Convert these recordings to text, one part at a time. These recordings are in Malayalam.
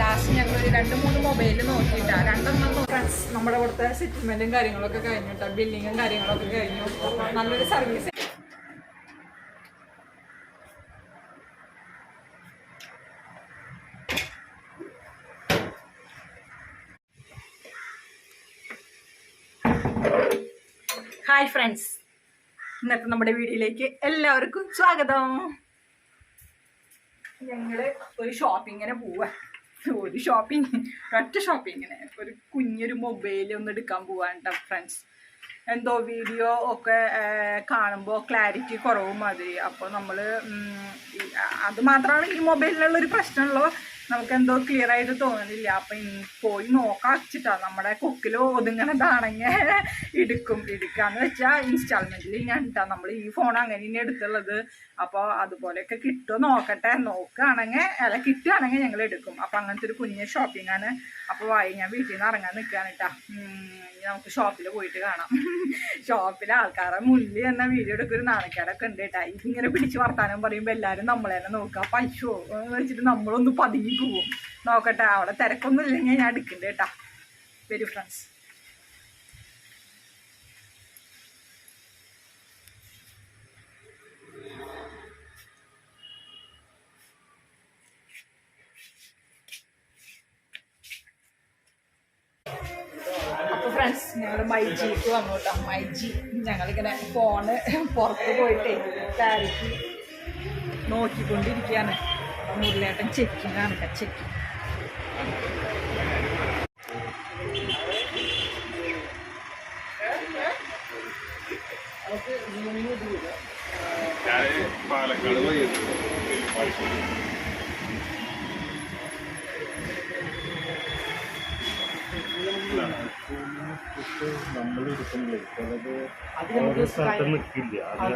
ലാസ്റ്റ് ഞങ്ങൾ ഒരു രണ്ട് മൂന്ന് മൊബൈൽ നോക്കിയിട്ടാ. രണ്ടെണ്ണം ഫ്രണ്ട്സ് നമ്മുടെ ഇവിടുത്തെ സെറ്റിൽമെന്റും കാര്യങ്ങളൊക്കെ കഴിഞ്ഞു കേട്ടോ ബില്ലിങ്ങും കാര്യങ്ങളൊക്കെ കഴിഞ്ഞു. നല്ലൊരു സർവീസ് ഹായ് ഫ്രണ്ട്സ് ഇന്നത്തെ നമ്മുടെ വീഡിയോയിലേക്ക് എല്ലാവർക്കും സ്വാഗതം. ഞങ്ങൾ ഒരു ഷോപ്പിങ്ങിന് പോവാ. ഒരു ഷോപ്പിംഗ് ഒറ്റ ഷോപ്പിങ്ങിന് ഒരു കുഞ്ഞൊരു മൊബൈൽ ഒന്ന് എടുക്കാൻ പോവാണ് ഫ്രണ്ട്സ് എന്തോ വീഡിയോ ഒക്കെ കാണുമ്പോൾ ക്ലാരിറ്റി കുറവും മതി അപ്പോൾ നമ്മൾ അത് മാത്രമാണ് ഈ മൊബൈലിലുള്ള ഒരു പ്രശ്നമുള്ളൂ. നമുക്ക് എന്തോ ക്ലിയർ ആയിട്ട് തോന്നുന്നില്ല. അപ്പൊ പോയി നോക്കാൻ വെച്ചിട്ടാണ് നമ്മുടെ കൊക്കിൽ ഒതുങ്ങണതാണെങ്കിൽ എടുക്കും. എടുക്കാന്ന് വെച്ചാ ഇൻസ്റ്റാൾമെന്റിൽ ഞാൻ ഇട്ടാ നമ്മൾ ഈ ഫോൺ അങ്ങനെ തന്നെ എടുത്തുള്ളത്. അപ്പോൾ അതുപോലെയൊക്കെ കിട്ടുമോ നോക്കട്ടെ. നോക്കുകയാണെങ്കിൽ അല്ല കിട്ടുകയാണെങ്കിൽ ഞങ്ങൾ എടുക്കും. അപ്പോൾ അങ്ങനത്തെ ഒരു കുഞ്ഞ് ഷോപ്പിംഗ് ആണ്. അപ്പോൾ വായി ഞാൻ വീട്ടിൽ നിന്ന് ഇറങ്ങാൻ നിൽക്കുകയാണ് കേട്ടാ നമുക്ക് ഷോപ്പിൽ പോയിട്ട് കാണാം. ഷോപ്പിലെ ആൾക്കാരെ മുല്ലി എന്ന വീഡിയോ എടുക്കൊരു നാണക്കേടൊക്കെ ഉണ്ട് കേട്ടാ ഇതിങ്ങനെ പിടിച്ച് വർത്താനം പറയുമ്പോൾ എല്ലാവരും നമ്മളെ തന്നെ നോക്കുക പശുവോ വെച്ചിട്ട് നമ്മളൊന്ന് പതുങ്ങി പോവും. നോക്കട്ടെ അവിടെ തിരക്കൊന്നും ഇല്ലെങ്കിൽ ഞാൻ എടുക്കണ്ട് കേട്ടാ. വരൂ ഫ്രണ്ട്സ് ഫ്രണ്ട്സ് ഞങ്ങൾ മൈജിക്ക് വന്നു കേട്ടോ. മൈജി ഞങ്ങളിങ്ങനെ ഫോണ് പുറത്ത് പോയിട്ട് താരിക്ക് നോക്കിക്കൊണ്ടിരിക്കുകയാണ്. അപ്പോൾ മുരളിയേട്ടൻ ചെക്കിങ് ആണ് കേട്ടോ ചെക്കിങ് ഞാൻ പാലക്കാട് പോയി നമ്മൾ എടുക്കുന്നില്ലേ ചിലത് ഓരോ സ്ഥലത്ത് നിൽക്കില്ല അത്.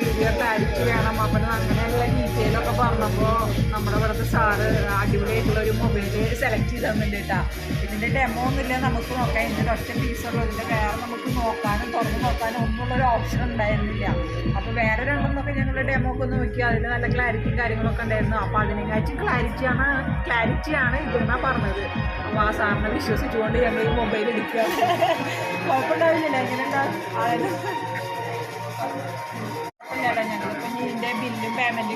വീഡിയോ ക്ലാരിറ്റി വേണം. അപ്പം അങ്ങനെയുള്ള ഡീറ്റെയിലൊക്കെ പറഞ്ഞപ്പോൾ നമ്മുടെ ഇവിടുത്തെ സാറ് അടിപൊളിയായിട്ടുള്ള ഒരു മൊബൈൽ സെലക്ട് ചെയ്ത് തന്നിട്ടുണ്ട് ഇതിന്റെ ഡെമോ ഒന്നുമില്ല നമുക്ക് നോക്കാം. ഇതിന്റെ ഒറ്റ പീസുള്ളൂ ഇതിന്റെ വേറെ നമുക്ക് നോക്കാനും തുറന്ന് നോക്കാനും ഒന്നുമുള്ളൊരു ഓപ്ഷൻ ഉണ്ടായിരുന്നില്ല. അപ്പോൾ വേറെ രണ്ടെന്നൊക്കെ ഞങ്ങൾ ഡെമോ ഒക്കെ നോക്കി. അതിൽ നല്ല ക്ലാരിറ്റിയും കാര്യങ്ങളൊക്കെ ഉണ്ടായിരുന്നു. അപ്പോൾ അതിനെക്കാട്ടും ക്ലാരിറ്റിയാണ് ക്ലാരിറ്റിയാണ് ഇതെന്നാണ് പറഞ്ഞത്. അപ്പോൾ ആ സാറിനെ വിശ്വസിച്ചുകൊണ്ട് ഞങ്ങൾ ഈ മൊബൈൽ എടുക്കുക. കുഴപ്പമുണ്ടാവില്ല എങ്ങനെയുണ്ടാവും അതായത് ബില്ലും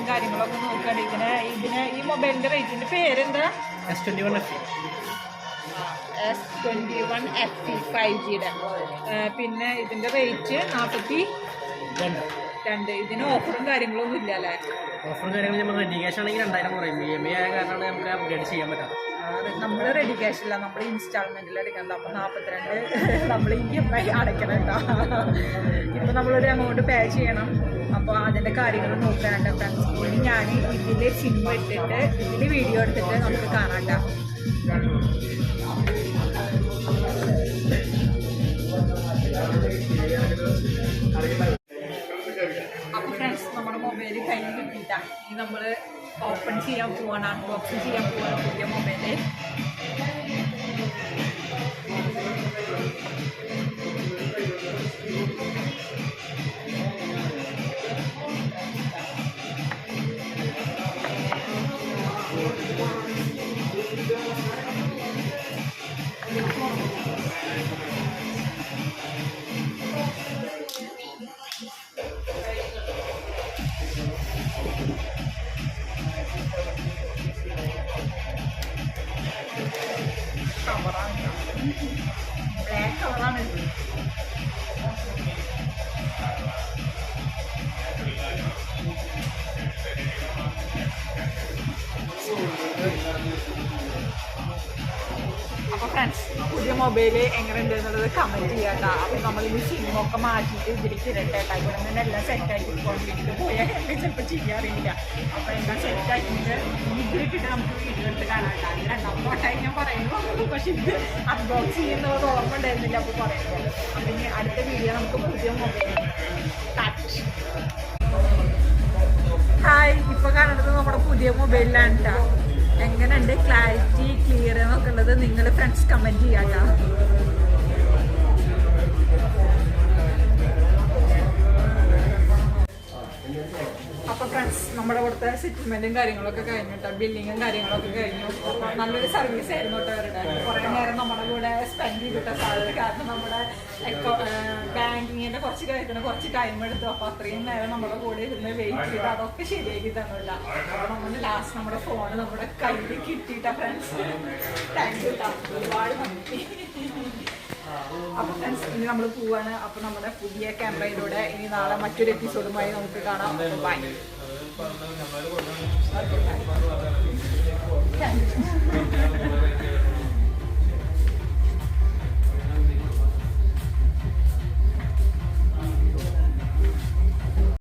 കാര്യങ്ങളൊക്കെ നോക്കുകയാണ് ഇതിന് ഇതിന് ഈ മൊബൈലിന്റെ പേരെന്താ? S twenty one F S twenty one F T. Five ജിയുടെ പിന്നെ ഇതിന്റെ റേറ്റ് നാൽപ്പത്തി രണ്ട്. രണ്ട്. ഇതിന് ഓഫറും കാര്യങ്ങളൊന്നും ഇല്ല അല്ലേ ഓഫറും കാര്യങ്ങൾ നമ്മൾ റെഡി ക്യാഷ് ആണെങ്കിൽ രണ്ടായിരം കുറയും. ഇ എം ഐ ആയ കാരണമാണ് നമുക്ക് അപ്ഗ്രേഡ് ചെയ്യാൻ പറ്റാം നമ്മൾ റെഡി ക്യാഷ് ഇല്ല. നമ്മൾ ഇൻസ്റ്റാൾമെന്റിൽ എടുക്കുന്നത് അപ്പോൾ നാൽപ്പത്തിരണ്ട് നമ്മൾ ഇ എം ഐ അടയ്ക്കണം കേട്ടോ. ഇപ്പം നമ്മളൊരു എമൗണ്ട് പേ ചെയ്യണം. അപ്പോൾ അതിന്റെ കാര്യങ്ങൾ നോക്കാനുണ്ട് ഫ്രണ്ട്സ് ഞാൻ ഇതിൽ സിനിമ ഇട്ടിട്ട് ഇതിൽ വീഡിയോ എടുത്തിട്ട് നമുക്ക് കാണാം മൊബൈൽ കയ്യിൽ കിട്ടിയിട്ടാ. ഇനി നമ്മൾ ഓപ്പൺ ചെയ്യാൻ പോവാണ്. അൺബോക്സിങ് ചെയ്യാൻ പോവാണ്. പുതിയ Kamarannya. മൊബൈൽ എങ്ങനെയുണ്ട് എന്നുള്ളത് കമന്റ് ചെയ്യാട്ടോ അപ്പൊ നമ്മൾ ഈ സിനിമ ഒക്കെ മാറ്റിയിട്ട് ഇതിലേക്ക് ഇരട്ടേട്ടാ ഇവിടെ തന്നെ എല്ലാം സെറ്റ് ആക്കി കൊണ്ടിട്ട് പോയാൽ എന്നെ ചിലപ്പോൾ ചെയ്യാറില്ല. അപ്പം എന്താ സെറ്റ് ആക്കിയിട്ട് ഇതിലിട്ടിട്ട് നമുക്ക് വീഡിയോ എടുത്ത് കാണാട്ടോ അത് രണ്ടാമത്തെ വട്ടായി ഞാൻ പറയുന്നു. പക്ഷെ ഇത് അൺബോക്സ് ചെയ്യുന്നത് ഓർമ്മ ഉണ്ടായിരുന്നില്ല. അപ്പോൾ പറയുമ്പോൾ അപ്പം ഇനി അടുത്ത വീഡിയോ നമുക്ക് പുതിയ മൊബൈൽ ഹായ് ഇപ്പൊ കാണുന്നത് നമ്മുടെ പുതിയ മൊബൈലിലാണ് കേട്ടോ. എങ്ങനെയുണ്ട് ക്ലാരിറ്റി ക്ലിയർ എന്നൊക്കെ ഉള്ളത് നിങ്ങൾ ഫ്രണ്ട്സ് കമന്റ് ചെയ്യാട്ടോ അപ്പൊ ഫ്രണ്ട്സ് നമ്മുടെ ഇവിടുത്തെ സെറ്റിൽമെന്റും കാര്യങ്ങളൊക്കെ കഴിഞ്ഞിട്ട് ബില്ലിങ്ങും കാര്യങ്ങളൊക്കെ കഴിഞ്ഞു. നല്ലൊരു സർവീസ് ആയിരുന്നു കേട്ടോ അവരുടെ കുറെ നേരം നമ്മുടെ ചെയ്തിട്ട സാധ്യത. കാരണം നമ്മുടെ ബാങ്കിങ്ങിന്റെ കുറച്ച് കാര്യത്തിന് കുറച്ച് ടൈം എടുത്തു. അപ്പൊ അത്രയും നേരം നമ്മുടെ കൂടെ ഇരുന്ന് വെയിറ്റ് ചെയ്ത് അതൊക്കെ ശരിയാക്കി തന്നില്ല. അപ്പൊ നമ്മൾ ലാസ്റ്റ് നമ്മുടെ ഫോൺ നമ്മുടെ കയ്യിൽ കിട്ടിയിട്ട ഫ്രണ്ട്സ് താങ്ക് യു ഒരുപാട് നന്ദി. അപ്പൊ ഫ്രണ്ട്സ് ഇനി നമ്മൾ പോവാണ്. അപ്പൊ നമ്മുടെ പുതിയ ക്യാമറയിലൂടെ ഇനി നാളെ മറ്റൊരു എപ്പിസോഡുമായി നമുക്ക് കാണാം. By Thank U